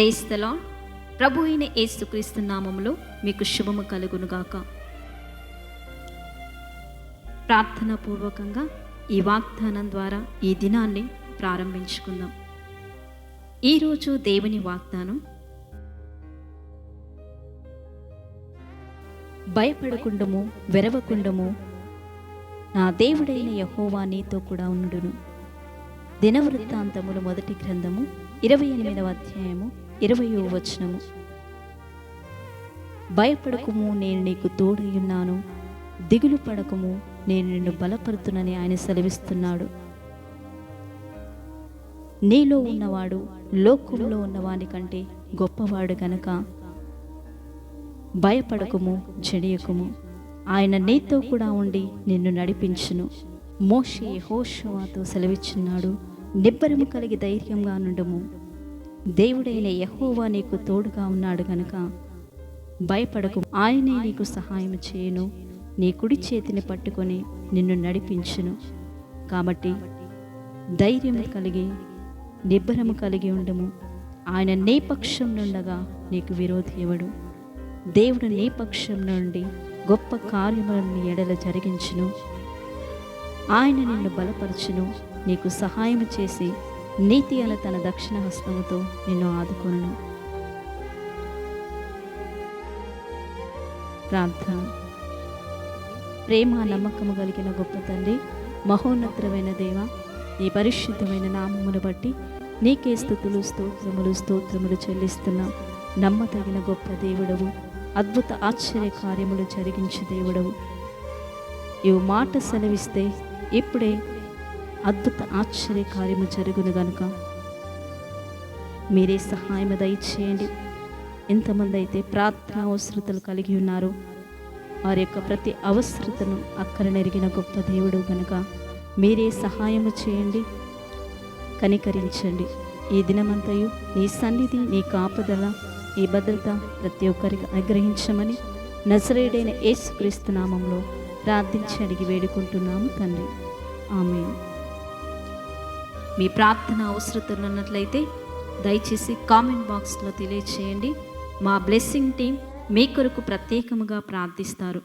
ప్రేస్తలా ప్రభు అయిన ఏసుక్రీస్తు నామములో మీకు శుభము కలుగునుగాక. ప్రార్థన పూర్వకంగా ఈ వాగ్దానం ద్వారా ఈ దినాన్ని ప్రారంభించుకుందాం. ఈరోజు దేవుని వాగ్దానం భయపడకుండము వెరవకుండము నా దేవుడైన యహోవా నీతో కూడా ఉండును. దినవృత్తాంతములు మొదటి గ్రంథము ఇరవై ఎనిమిదవ అధ్యాయము ఇరవయో వచనము. భయపడకుము నేను నీకు తోడయ్యున్నాను దిగులు పడకము నేను నిన్ను బలపరుతునని ఆయన సెలవిస్తున్నాడు. నీలో ఉన్నవాడు లోకంలో ఉన్నవాని కంటే గొప్పవాడు గనక భయపడకుము చెడియకుము. ఆయన నీతో కూడా ఉండి నిన్ను నడిపించును. మోషే హోషవాతో సెలవిచ్చున్నాడు. నిబ్బరము కలిగి ధైర్యంగా నుండము. దేవుడైన యహోవా నీకు తోడుగా ఉన్నాడు గనుక భయపడకు. ఆయనే నీకు సహాయం చేయను. నీ కుడి చేతిని పట్టుకొని నిన్ను నడిపించును. కాబట్టి ధైర్యం కలిగి నిబ్బరము కలిగి ఉండము. ఆయన నీ పక్షం నుండగా నీకు విరోధి ఎవడు దేవుడు నీ పక్షం నుండి గొప్ప కార్యములను ఎడల జరిగించును. ఆయన నిన్ను బలపరచును. నీకు సహాయం చేసి నీతి అల తన దక్షిణ హస్తముతో నిన్ను ఆదుకొను ప్రార్థన. ప్రేమ నమ్మకము కలిగిన గొప్ప తండ్రి మహోన్నతమైన దేవ నీ పరిశుద్ధమైన నామమును బట్టి నీకే స్థుతులు స్తోత్రములు స్తోత్రములు చెల్లిస్తున్నాం నమ్మతగిన గొప్ప దేవుడవు అద్భుత ఆశ్చర్య కార్యములు జరిగించే దేవుడవు. ఇవి మాట సెలవిస్తే ఇప్పుడే అద్భుత ఆశ్చర్య కార్యము జరుగును గనుక. మీరే సహాయం దయచేయండి. ఎంతమంది అయితే ప్రార్థన అవసరతలు కలిగి ఉన్నారో వారి యొక్క ప్రతి అవసరతను అక్కడ నెరిగిన గొప్ప దేవుడు గనుక మీరే సహాయము చేయండి కనికరించండి. ఈ దినమంతయు నీ సన్నిధి నీ కాపుదల నీ భద్రత ప్రతి ఒక్కరికి అనుగ్రహించమని నజరేడైన యేసుక్రీస్తు నామంలో ప్రార్థించి అడిగి వేడుకుంటున్నాము తండ్రి. ఆమె మీ ప్రార్థన అవసరతలు ఉన్నట్లయితే దయచేసి కామెంట్ బాక్స్లో తెలియచేయండి. మా బ్లెస్సింగ్ టీం మీ కొరకు ప్రత్యేకముగా ప్రార్థిస్తారు.